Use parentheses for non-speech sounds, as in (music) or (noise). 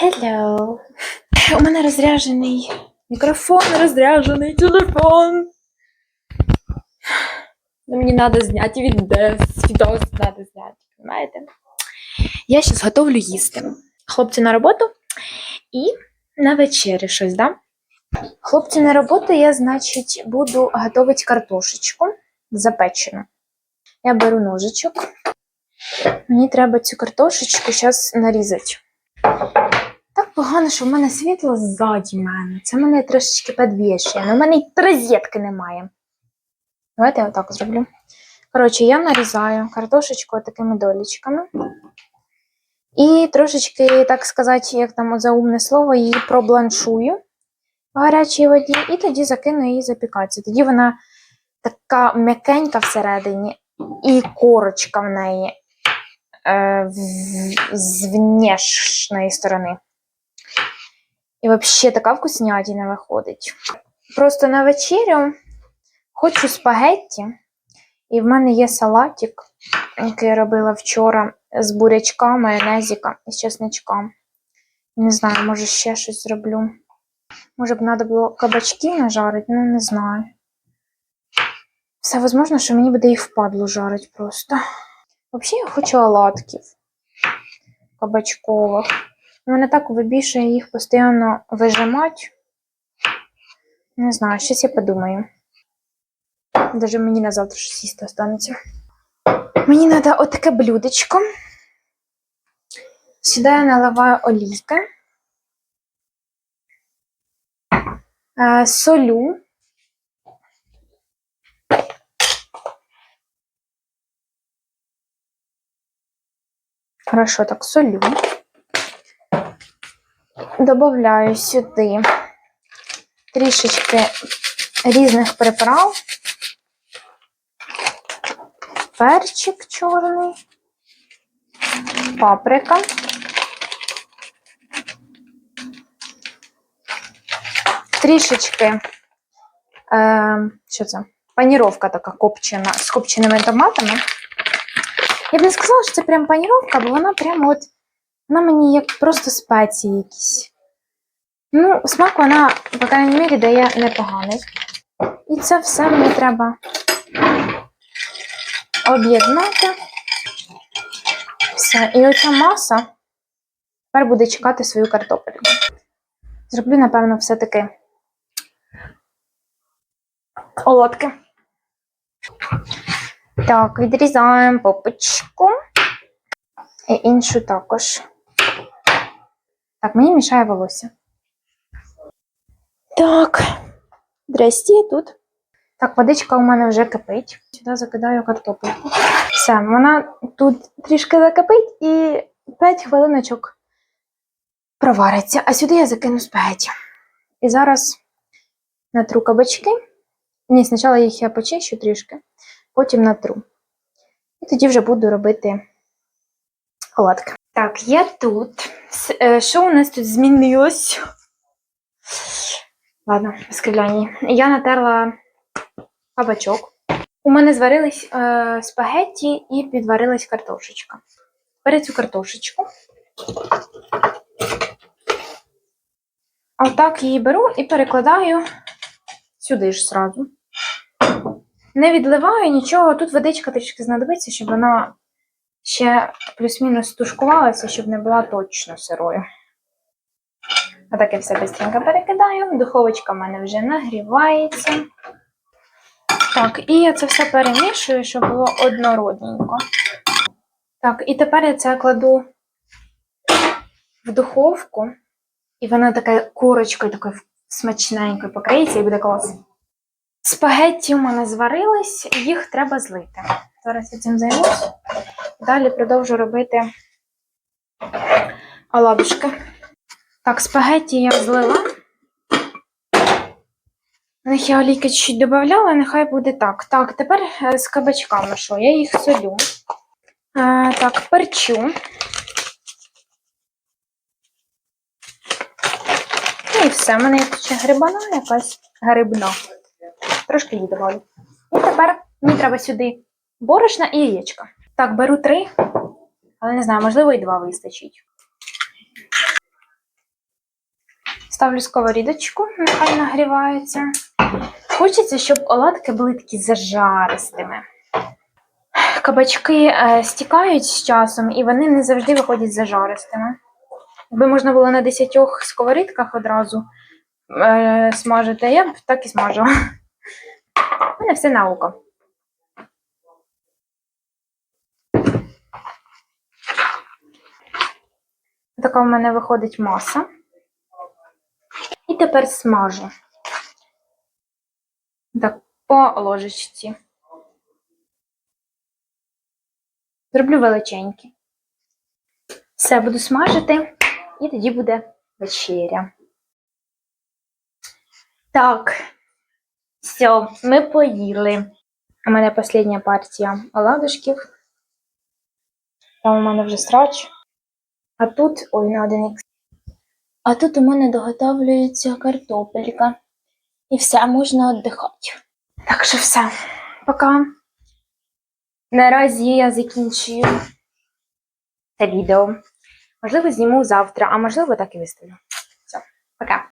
Hello. (laughs) У мене розряджений мікрофон, розряджений телефон. Ну, мені треба зняти відео, відео треба зняти, розумієте? Я зараз готовлю їсти. Хлопці на роботу і на вечері щось, да? Хлопці на роботу, я, значить, буду готувати картошечку запечену. Я беру ножичок. Мені треба цю картошечку зараз нарізати. Погано, що в мене світло ззаді мене. Це мене трошечки підвішує. але в мене й розетки немає. Давайте я отак зроблю. Коротше, я нарізаю картошечку такими долічками. І трошечки, так сказати, як там заумне слово, її пробланшую в гарячій воді, і тоді закину її запікатися. Тоді вона така м'якенька всередині, і корочка в неї е, з внешньої сторони. І взагалі така вкуснятина виходить. Просто на вечерю хочу спагетті, і в мене є салатик, який я робила вчора з бурячка, майонезика і з чесничком. Не знаю, може ще щось зроблю. Може б треба було кабачки нажарити, ну не знаю. Все возможно, що мені буде їх впадло жарити просто. Взагалі я хочу оладків кабачкових. Мене так вибішує їх постійно вижимати. Не знаю, щось я подумаю. Даже мені на завтра щось їсти останеться. Мені треба отаке блюдечко. Сюди я наливаю олійки. Е, солю. Хорошо, так солю. Добавляю сюди трішечки різних приправ. Перчик чорний, паприка. Трішечки, е, що це? Паніровка така копчена з копченими томатами. Я б не сказала, що це прям паніровка, бо вона прямо от вона мені як просто спеції якісь. Ну, смак вона, по крайній мірі, дає непоганий. І це все мені треба об'єднати. Все. І оця маса тепер буде чекати свою картопельку. Зроблю, напевно, все-таки оладки. Так, відрізаємо попочку. І іншу також. Так, мені мішає волосся. Так. Здрасте, тут. Так, водичка у мене вже кипить. Сюди закидаю картопельку. Все, вона тут трішки закипить і 5 хвилиночок провариться. А сюди я закину спагеті. І зараз натру кабачки. Ні, спочатку їх я почищу трішки, потім натру. І тоді вже буду робити оладки. Так, я тут. Е, Що у нас тут змінилось? Ладно, скривлянні. Я натерла кабачок. У мене зварились е, спагетті і підварилась картошечка. Тепер цю картошечку. Отак її беру і перекладаю сюди ж зразу. Не відливаю нічого. Тут водичка трішки знадобиться, щоб вона ще плюс-мінус тушкувалася, щоб не була точно сирою. Отак я все швидко перекидаю. Духовочка в мене вже нагрівається. Так, і я це все перемішую, щоб було однородненько. Так, і тепер я це кладу в духовку, і вона така курочкою такою смачненькою покриється і буде клас. Спагетті у мене зварились, їх треба злити. Зараз я цим займусь. Далі продовжу робити оладушки. Так, спагетті я злила. В них я олійки чуть додавала, нехай буде так. Так, тепер е, з кабачками що? Я їх солю. Е, так, перчу. Ну і все, в мене є ще грибана якась грибна. Трошки її добавлю. І тепер мені треба сюди борошна і яєчка. Так, беру три, але не знаю, можливо, і два вистачить. Ставлю сковорідочку, нехай нагрівається. Хочеться, щоб оладки були такі зажаристими. Кабачки е, стікають з часом, і вони не завжди виходять зажаристими. Якби можна було на 10 сковорідках одразу е, смажити, я б так і смажила. У мене все на. Така в мене виходить маса. І тепер смажу. Так, по ложечці. Зроблю величенькі. Все, буду смажити, і тоді буде вечеря. Так, все, ми поїли. У мене остання партія оладушків. Там у мене вже срач. А тут, ой, на один. А тут у мене доготовлюється картопелька. І все, можна віддихати. Так що все. Пока. Наразі я закінчую це відео. Можливо, зніму завтра, а можливо, так і виставлю. Все, пока.